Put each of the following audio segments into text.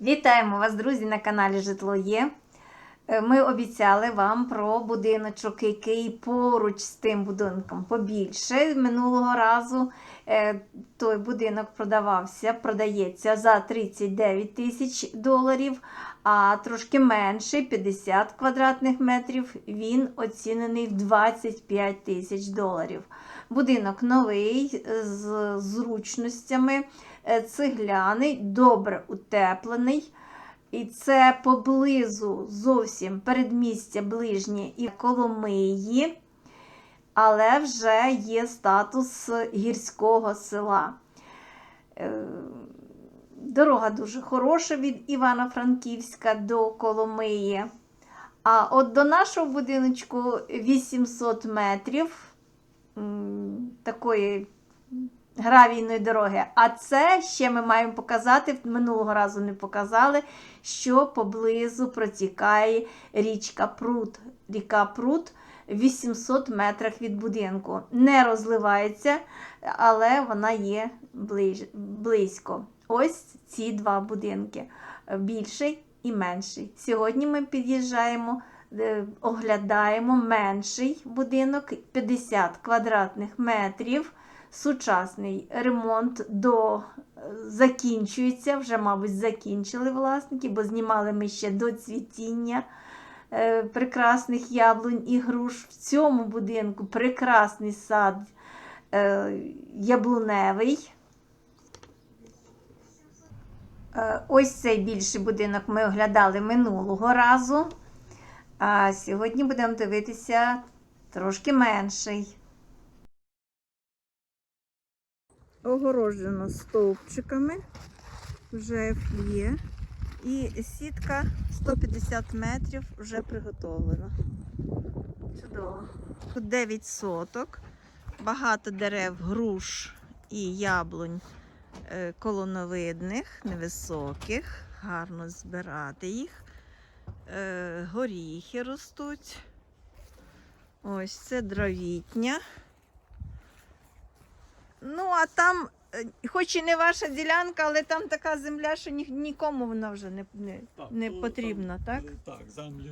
Вітаємо вас, друзі, на каналі Житло Є. Е, Ми обіцяли вам про будиночок, який поруч з тим будинком побільше. Минулого разу е, той будинок продавався, продається за 39 тисяч доларів, а трошки менший, 50 квадратних метрів, він оцінений в 25 тисяч доларів. Будинок новий з зручностями, е, цегляний, добре утеплений. І це поблизу зовсім передмістя ближнє і Коломиї, але вже є статус гірського села. Е, Дорога дуже хороша від Івано-Франківська до Коломиї. А от до нашого будиночку 800 метрів такої гравійної дороги. А це ще ми маємо показати, минулого разу не показали, що поблизу протікає річка Прут. Ріка Прут в 800 метрах від будинку. Не розливається, але вона є близько. Ось ці два будинки: більший і менший. Сьогодні ми під'їжджаємо. е, Оглядаємо менший будинок 50 квадратних метрів сучасний ремонт до закінчується. Вже, мабуть, закінчили власники, бо знімали ми ще до цвітіння е, прекрасних яблунь і груш. В цьому будинку прекрасний сад е, яблуневий. Е, Ось цей більший будинок ми оглядали минулого разу. А сьогодні будемо дивитися трошки менший. Огорожено стовпчиками, вже є. І сітка 150 метрів вже приготовлена. Чудово. 9 соток, багато дерев, груш і яблунь е, колоновидних, невисоких, гарно збирати їх. Е, Горіхи ростуть. Ось це дровітня. Ну, а там, е, хоч і не ваша ділянка, але там така земля, що ні, нікому вона вже не, не, Так, не ну, потрібна, там, так? е, Так, землі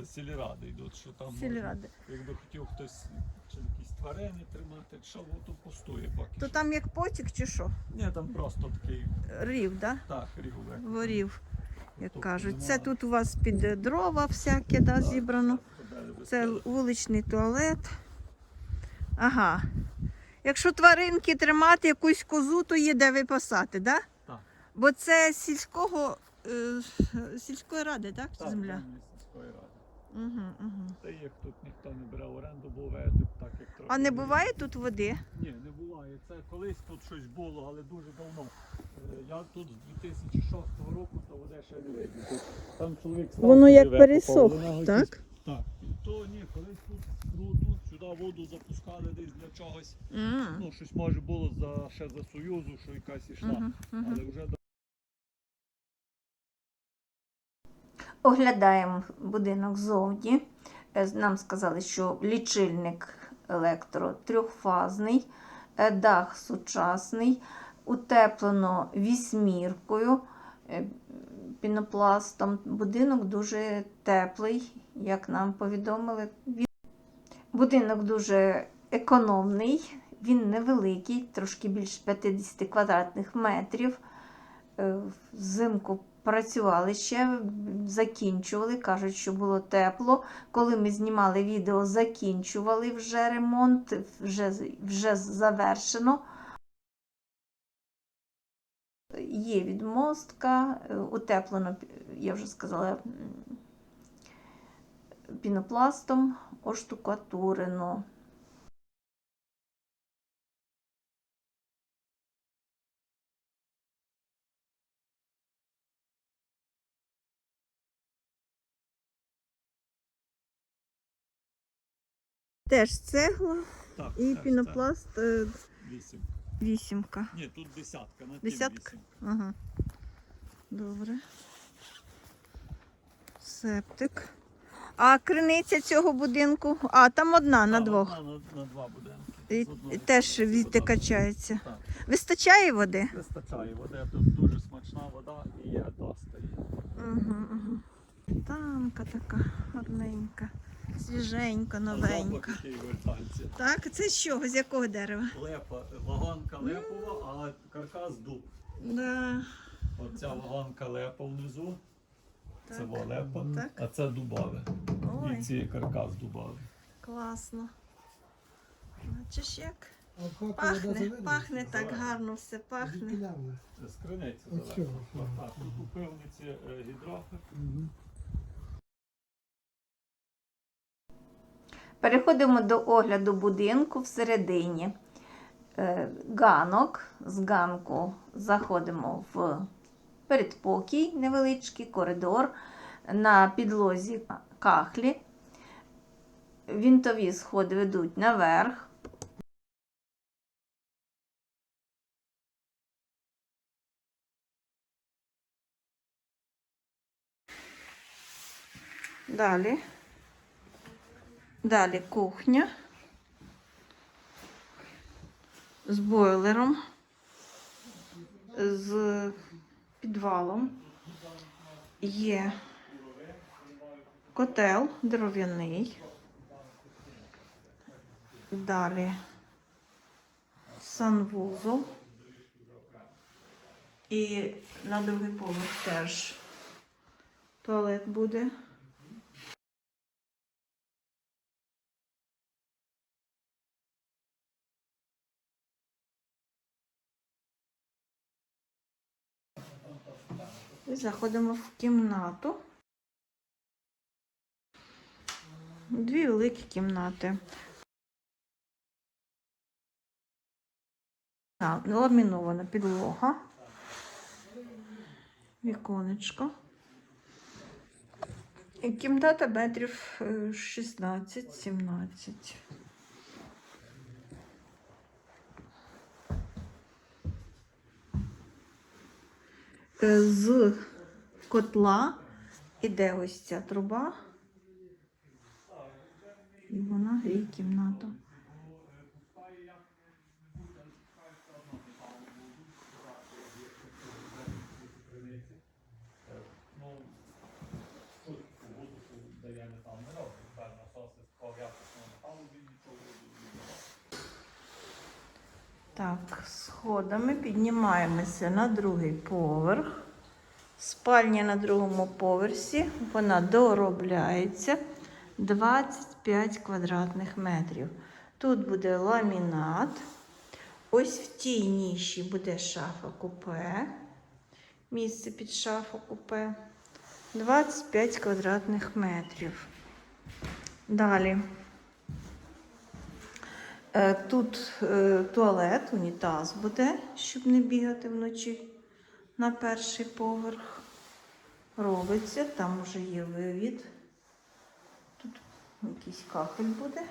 е, сільради йдуть, що там можна, якби хотів хтось чи якісь тварини тримати, що воно то пустує поки То що. там як потік чи що? Ні, там просто такий, Рів, да? так, рігулек. Ворів, як Тобто кажуть. Це тут у вас під дрова всяке да, Так, зібрано. Це вуличний туалет. Ага. Якщо тваринки тримати якусь козу, то є де випасати, да? Так. Бо це сільського, е, сільської ради, так? Так, Земля? сільської ради. Угу, угу. Та їх тут ніхто не бере в оренду, буває тут так, як трохи. А не буває тут води? Ні, не буває. Це колись тут щось було, але дуже давно. Е, Я тут з 2006 року, то воде ще не видно. Там чоловік став Воно як пересох, якісь- так? Так. І то ні, колись тут круто, сюди воду запускали десь для чогось. М. Ну, щось може було за, ще за Союзу, що якась ішла. Мгм, мгм. Але вже Оглядаємо будинок ззовні. Е, Нам сказали, що лічильник електро трьохфазний, е, дах сучасний, утеплено вісьміркою, е, пінопластом. Будинок дуже теплий, як нам повідомили. Будинок дуже економний, він невеликий, трошки більше 50 квадратних метрів. Е, Взимку працювали ще, закінчували, кажуть, що було тепло. Коли ми знімали відео, закінчували вже ремонт, вже, вже завершено. Є відмостка, е, утеплено, я вже сказала, пінопластом, оштукатурено. Теж цегла так, і теж пінопласт е, це Вісім. вісімка. Ні, тут десятка. На тім Десятка? вісім. Ага. Добре. Септик. А криниця цього будинку? А, там одна на двох. одна На, на два будинки. І, і теж відти качається. Так. Вистачає води? Вистачає, вода тут дуже смачна. вода і є доста. Угу, угу. Танка така гарненька, свіженька, новенька. запах. Так, це з чого? З якого дерева? Лепа, вагонка лепова, а каркас дуб. Да. Оця вагонка лепа внизу, це Так. во лепа, Так. а це дубове. І ці каркас дубовий. класно. Бачиш як? Пахне, пахне так гарно все пахне. Це цього, тут у пивниці е, Переходимо до огляду будинку всередині. Е, Ганок. З ганку заходимо в передпокій, невеличкий коридор. На підлозі кахлі. Вінтові сходи ведуть наверх. Далі. Далі кухня з бойлером, з підвалом. Є котел дерев'яний. Далі санвузол. І на другий поверх теж туалет буде. І заходимо в кімнату. Дві великі кімнати. Ламінована підлога. Віконечко. Кімната метрів е, 16-17. Е, З котла іде ось ця труба. І вона гріє кімнату. Ну, тут воду дає метал не робить. Тепер насоси з такого якісного металу він нічого не робить. Так, сходами піднімаємося на другий поверх. Спальня на другому поверсі, вона доробляється 25 квадратних метрів. Тут буде ламінат. Ось в тій ніші буде шафа купе. Місце під шафу купе. 25 квадратних метрів. Далі. Е, Тут е, туалет, унітаз буде, щоб не бігати вночі на перший поверх. Робиться, там вже є вивід. Якийсь кахель буде.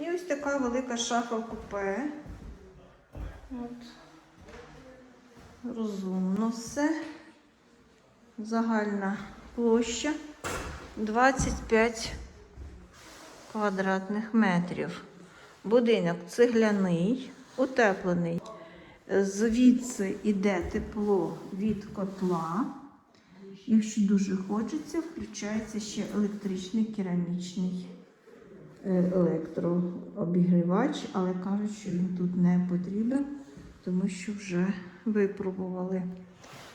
І ось така велика шафа купе. От. Розумно все. Загальна площа 25 квадратних метрів. Будинок цегляний, утеплений. Звідси йде тепло від котла. Якщо дуже хочеться, включається ще електричний керамічний е, електрообігрівач, але кажуть, що він тут не потрібен, тому що вже випробували.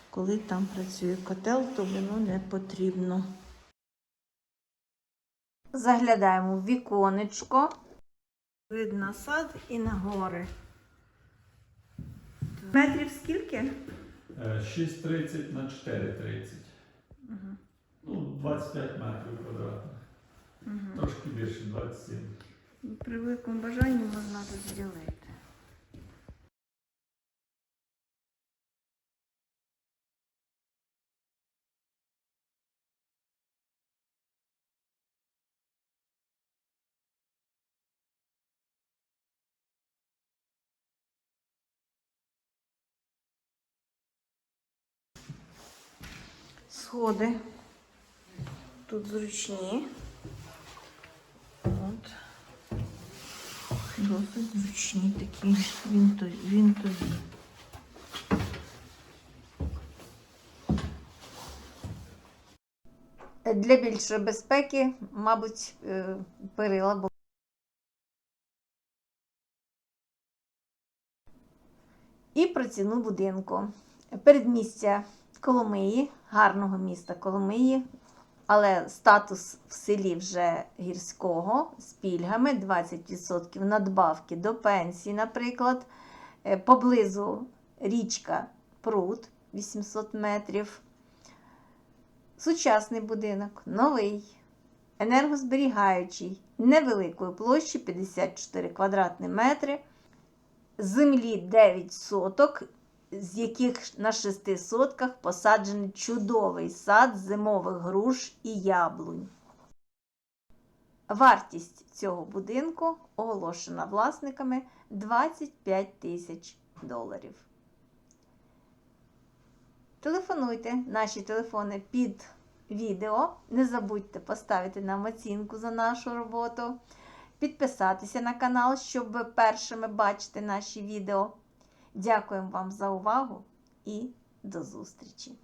Коли там працює котел, то воно не потрібно. Заглядаємо в віконечко. Вид на сад і на гори. Метрів скільки? Е, 6,30 на 4,30. Ну, 25 метрів квадратних. Трошки більше 27. При великому бажанні можна розділити. Сходи. Тут зручні. От. Досить зручні такі вінтові. Для більшої безпеки, мабуть, е, перила бо. І про ціну будинку. Передмістя Коломиї, гарного міста Коломиї але статус в селі вже гірського з пільгами 20% надбавки до пенсії, наприклад. Е, Поблизу річка Пруд 800 метрів. Сучасний будинок, новий, енергозберігаючий, невеликої площі 54 квадратні метри, землі 9 соток, з яких на 6 сотках посаджений чудовий сад зимових груш і яблунь. Вартість цього будинку оголошена власниками 25 тисяч доларів. Телефонуйте наші телефони під відео. Не забудьте поставити нам оцінку за нашу роботу, підписатися на канал, щоб першими бачити наші відео. Дякуємо вам за увагу і до зустрічі!